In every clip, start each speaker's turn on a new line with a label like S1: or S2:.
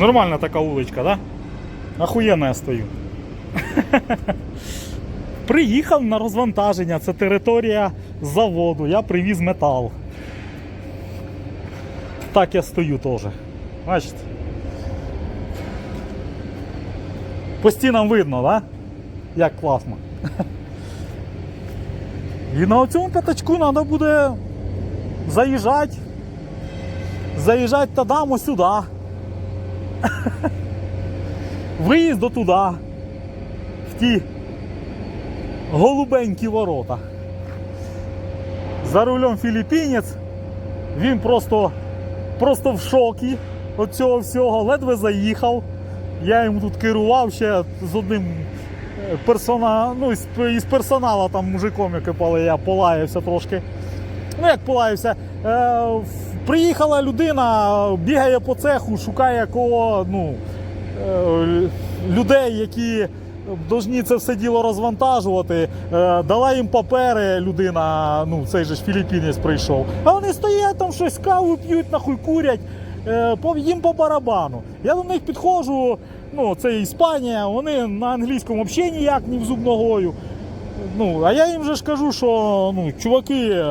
S1: Нормальна така уличка, да? Охуєнно я стою. Приїхав на розвантаження, це територія заводу, я привіз метал. Так я стою теж. Бачите? По стінам видно, да? Як класно. І на цьому п'ятачку треба буде заїжджати. Заїжджати та дамо сюди. Виїзд туди. В ті голубенькі ворота. За рулем філіппінець. Він просто, просто в шокі від цього всього. Ледве заїхав. Я йому тут керував ще з одним е, персона... ну, із, персоналу там мужиком, який пали, я полаявся трошки. Ну як полаявся. Е, приїхала людина, бігає по цеху, шукає кого, ну, е, людей, які повинні це все діло розвантажувати. Е, дала їм папери людина, ну цей же ж філіппінець прийшов. А вони стоять там щось каву п'ють, нахуй курять. Їм по барабану. Я до них підходжу, ну це Іспанія, вони на англійському взагалі ніяк не в зуб ногою. Ну, а я їм же ж кажу, що ну, чуваки,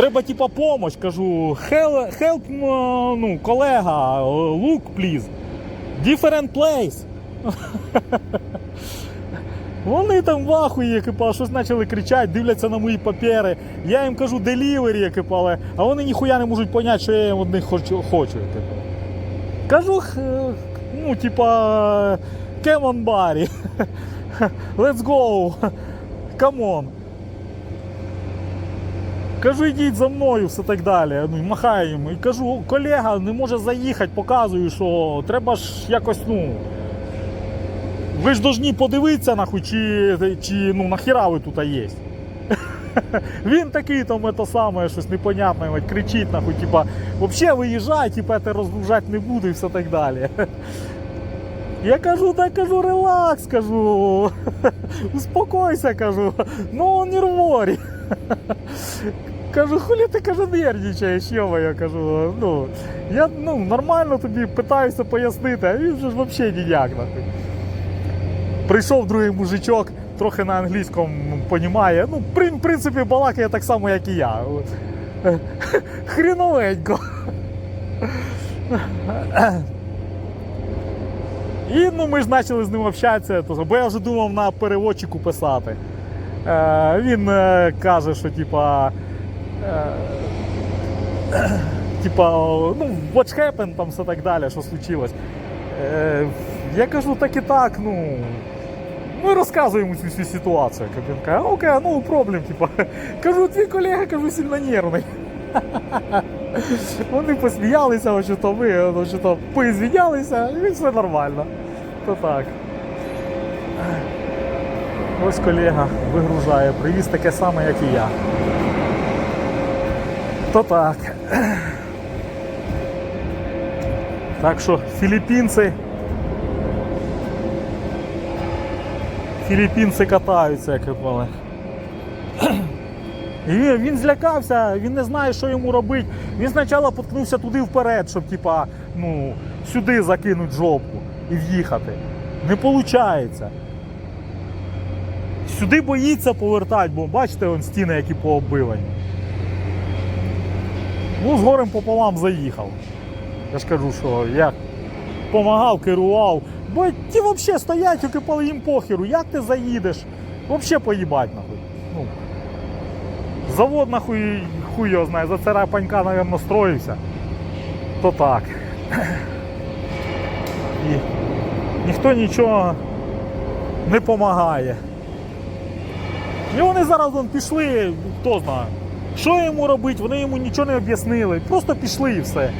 S1: треба типа помощь. Кажу, help, ну, колега, look, please. Different place. Вони там в ахуї, екипа, щось почали кричати, дивляться на мої папери. Я їм кажу делівері, екипа, а вони ніхуя не можуть поняти, що я їм від них хочу. хочу. Кажу, ну, типа, come on, Барі. Let's go. Come on. Кажу, йдіть за мною, все так далі. Ну, і махаю йому. І кажу, колега не може заїхати, показую, що треба ж якось, ну. Ви ж должні подивитися, нахуй, чи, чи ну, нахіра ви тут є. Він такий там це саме, щось непонятне, кричить, нахуй, типа, взагалі виїжджай, типа, тебе розгружати не буду і все так далі. Я кажу, так кажу, релакс, кажу. Успокойся, кажу. Ну, не рворі. Кажу, хулі ти кажу, нервничаєш, йо кажу. Ну, я ну, нормально тобі питаюся пояснити, а він же ж взагалі ніяк нахуй. Прийшов другий мужичок, трохи на англійському понімає. Ну, в принципі, балакає так само, як і я. Хріновенько. І ну, ми ж почали з ним общатися, бо я вже думав на переводчику писати. Е, він е, каже, що типа. Е, типа, ну, what happened, там все так далі, що случилось. Я кажу, так і так, ну. Ми розказуємо цю всю ситуацію. Він каже, окей, ну проблем, типа. Кажу, твій колега, кажу, сильно нервний. Вони посміялися, ось то ви, ось то поізвінялися, і все нормально. То так. Ось колега вигружає, привіз таке саме, як і я. То так. Так що філіппінці. Філіппінці катаються, як казали. І він, злякався, він не знає, що йому робити. Він спочатку поткнувся туди вперед, щоб типа, ну, сюди закинути жопу і в'їхати. Не виходить. Сюди боїться повертати, бо бачите, вон стіни, які пооббивані. Ну, з горем пополам заїхав. Я ж кажу, що я допомагав, керував. Бо ті взагалі стоять, окипали їм похеру. Як ти заїдеш? Взагалі поїбать нахуй. Ну, завод нахуй хуй його знає, за цара панька, мабуть, строївся. То так. І ніхто нічого не допомагає. І вони зараз вон, пішли, хто знає. Що йому робити, вони йому нічого не об'яснили. Просто пішли і все.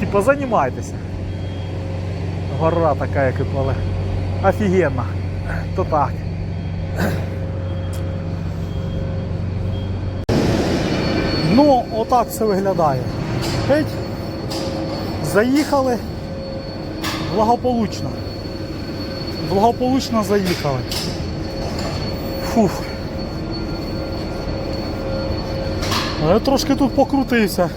S1: Типа, займайтеся. Гора така, як і але офігенна. То так. Ну, отак все виглядає. Геть, заїхали благополучно. Благополучно заїхали. Фух. Я трошки тут покрутився.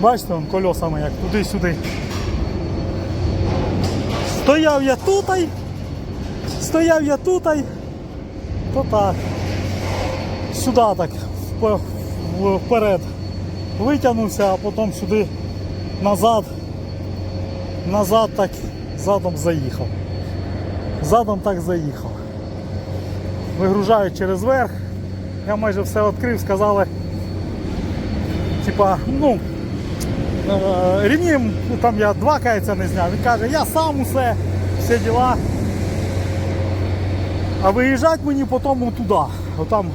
S2: Бачите, он кольосами як туди-сюди. Стояв я тутай, стояв я тутай, то так. Сюди так вперед витягнувся, а потім сюди назад, назад так задом заїхав. Задом так заїхав. Вигружають через верх. Я майже все відкрив, сказали, типа, ну, е, рівнім, там я два кайця не зняв. Він каже, я сам усе, всі діла. А виїжджати мені потім туди. Отам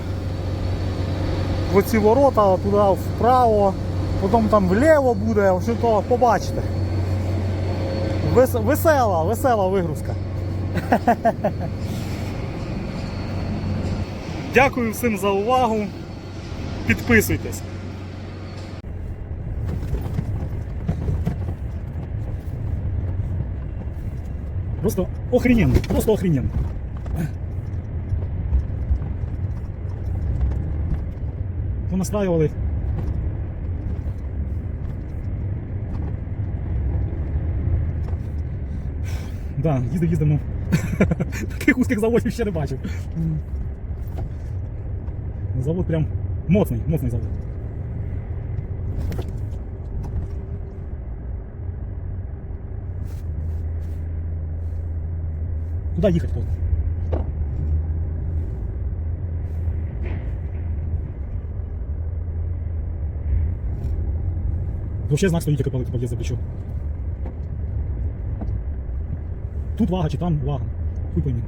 S2: в оці ворота, туди вправо, потім там вліво буде, що то побачите. Весела, весела вигрузка. Дякую всім за увагу. Підписуйтесь. Просто охрененно, просто охрененно. Понастаювали. Да, їздив, їздив, ну. Таких узких заводів ще не бачив. Завод прям моцний, моцний завод. Куда їхати тут? Вообще знак стоїть, як подъезд за плечо. Тут вага чи там вага. Хуй пойми.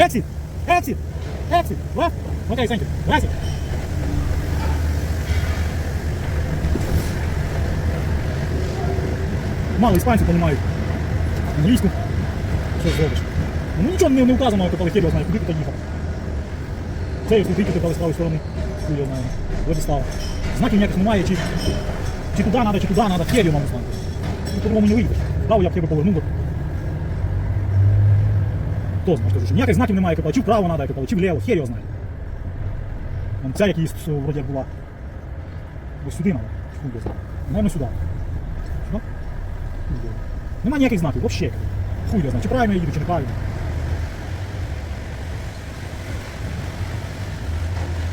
S2: Exit! Exit! Exit! Left! Okay, thank you. Gracias. Мало іспанців розуміють. Англійську. Що ж зробиш? Ну нічого не, не вказано, як Палихеріо знає, куди ти їхав. Це якщо ти типу, з правої сторони, хуй його знає. Владислава. Знаків ніяких немає, чи, чи туди треба, чи туди треба, хер його маму знати. Ну, по-другому не вийдеш. Вправо я б тебе повернув. би. Хто знає, скажу, що ніяких знаків немає, як чи вправо треба, як чи вліво, хер його знає. Вон ця якісь вроді як була. Ось сюди треба. Хуй його знає. Наверно, сюди. Сюди? Хуй його. Нема ніяких знаків, взагалі. Хуй його знає, чи правильно я їду, чи неправильно.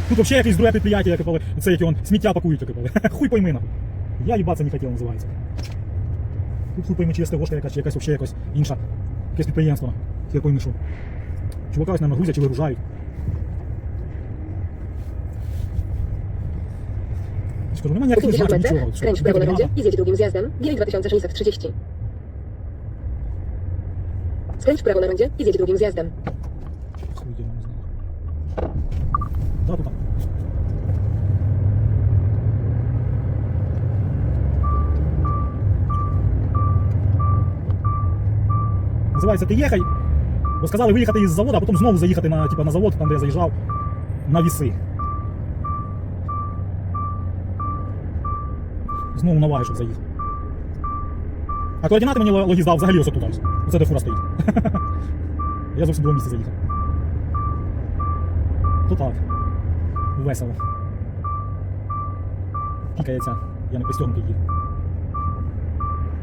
S2: Тут взагалі якесь друге підприємство, яке коли це як он сміття пакують, таке коли. Хуй пойми нахуй. Я їбатися не хотів, називається. Тут хуй пойми, чи СТОшка якась, чи якась взагалі якась інша. Якесь підприємство. Я пойми, що. Чувака ось, наверное, грузять чи вигружають. Скажу, нема ніяких знаків,
S3: metrach,
S2: нічого. Що,
S3: skręć w prawo na rondzie i zjedź drugim zjazdem, GL 2630. Skręć w prawo na rondzie i zjedź drugim zjazdem.
S2: Хуй я не знаю. Да, тут так. Називається ти їхай. Бо сказали виїхати із заводу, а потім знову заїхати на, типа, на завод, там де я заїжджав, на віси. Знову на ваги, щоб заїхав. А координати мені логіз дав взагалі ось тут. Оце де фура стоїть. Я зовсім другому місці заїхав. То так. Весело. Пікається. Я не пристегнутий їх.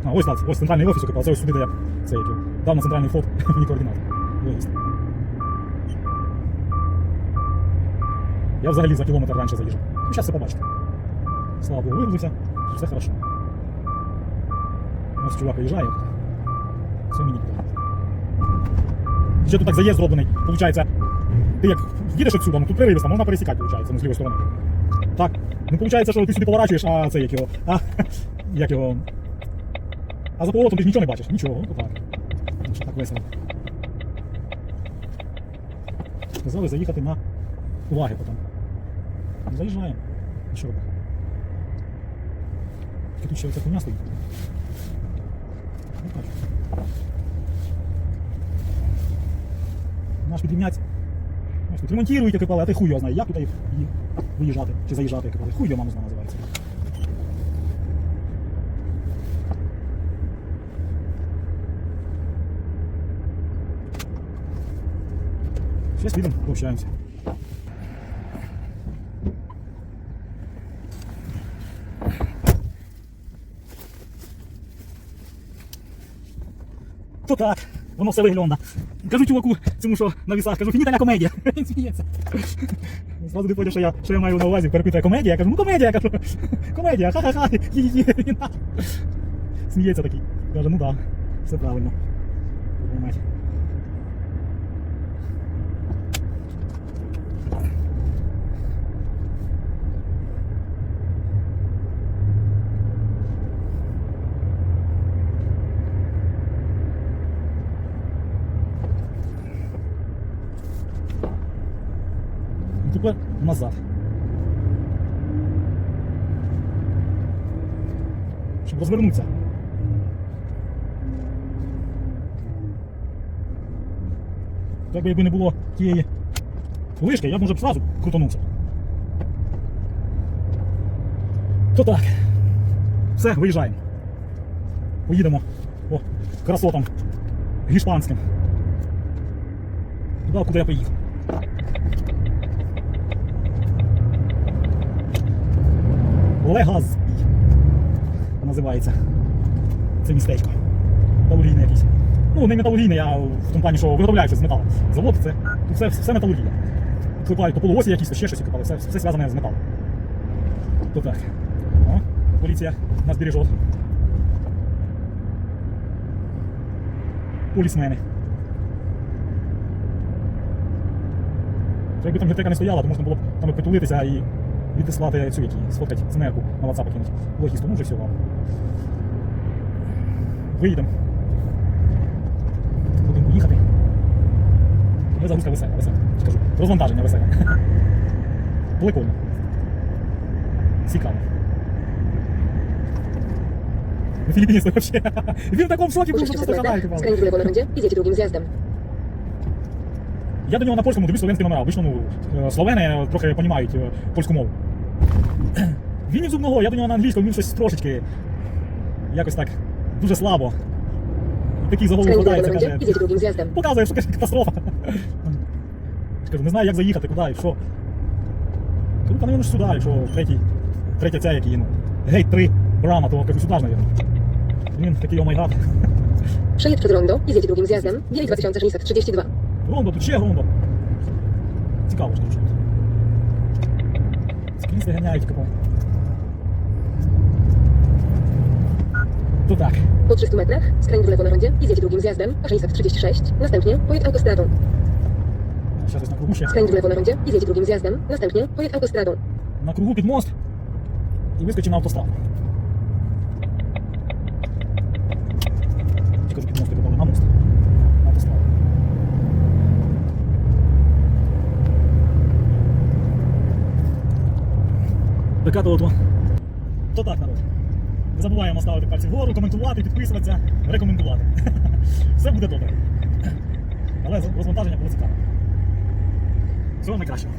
S2: А, ось так, ось центральний офіс, а це ось сюди, де я це як дав на центральний вход мені координати. Логіст. Я взагалі за кілометр раніше заїжджав. Ну, зараз все побачите. Слава Богу, вигрузився, все хорошо. Ось чувак виїжджає. Все мені. Ще тут так заїзд зроблений. Получається, ти як їдеш отсюда, ну тут переривиста, можна пересікати, виходить, ну, з лівої сторони. Так. Ну, виходить, що ти сюди поворачуєш, а це як його. А, як його. А за поворотом ти ж нічого не бачиш. Нічого, ну так. Так весело. Сказали заїхати на уваги потім. Заїжджаємо. Що робити? Тут ще оця хуйня стоїть. Ну. Наш підрівнять. Тут ремонтують, а ти хуй його знає, як їх виїжджати чи заїжджати, як. Хуй його маму знає називається. Сейчас видим, пообщаемся. То так, воно все виглядає. Кажу чуваку, цьому що на вісах, кажу, фінітальна комедія. Він сміється. Зразу не поняв, що я, що я маю на увазі, перепитує комедія. Я кажу, ну комедія, я кажу, комедія, ха-ха-ха. Сміється такий. Каже, ну так, да, все правильно. Твою мать. І назад. Щоб розвернутися. Так би якби не було тієї вишки, я б може б сразу крутанувся. То так. Все, виїжджаємо. Поїдемо по красотам гішпанським. Туди, куди я поїхав. Легаз називається це містечко. Металургійне якесь. Ну, не металургійне, а в тому плані, що виготовляється з металу. Завод це тут все, все металургія. Клепають по полуосі якісь, ще щось клепали, все, все зв'язане з металом. То так. О, поліція нас бережет. Полісмени. Якби там гітека не стояла, то можна було б там і притулитися і відіслати цю які, сфоткати ЦНРку на WhatsApp кинути. Логісту, ну вже все вам. Виїдемо. Будемо їхати. Ми загрузка весела, весела. Скажу. Розвантаження веселе. Прикольно. Цікаво. На Філіппіні це вообще. Він в такому шокі був, що
S3: Użyjcie
S2: просто канал
S3: przekładach, skręć w lewo na
S2: Я до нього на польському дивлюсь словенські номера. Обично, ну, е, словени трохи розуміють е, польську мову. Він із зубного, я до нього на англійському, він щось трошечки якось так дуже слабо. Такий за голову хватається, каже, показує, що каже, катастрофа. Кажу, не знаю, як заїхати, куди і що. Кажу, та, мабуть, сюди, якщо третій, третя ця, який, ну, гейт 3 брама, то кажу, сюди ж, мабуть. Він такий, о май гад.
S3: Przejedź przez rondo i zjedź drugim zjazdem. Bielej 2632.
S2: Рондо, тут ще Рондо. Цікаво, що тут. Скрізь ганяють кого. To tak.
S3: Po 300 metrach skręć w lewo na rondzie i zjedź drugim zjazdem, a 636. Następnie pojedź autostradą.
S2: Зараз ось на кругу ще.
S3: Skręć w lewo na rondzie i zjedź drugim zjazdem. Następnie pojedź autostradą.
S2: На кругу під мост. І вискочив на автостраду. То То так, народ. Не забуваємо ставити пальці вгору, коментувати, підписуватися, рекомендувати. Все буде добре. Але розвантаження було цікаве. Всього найкращого.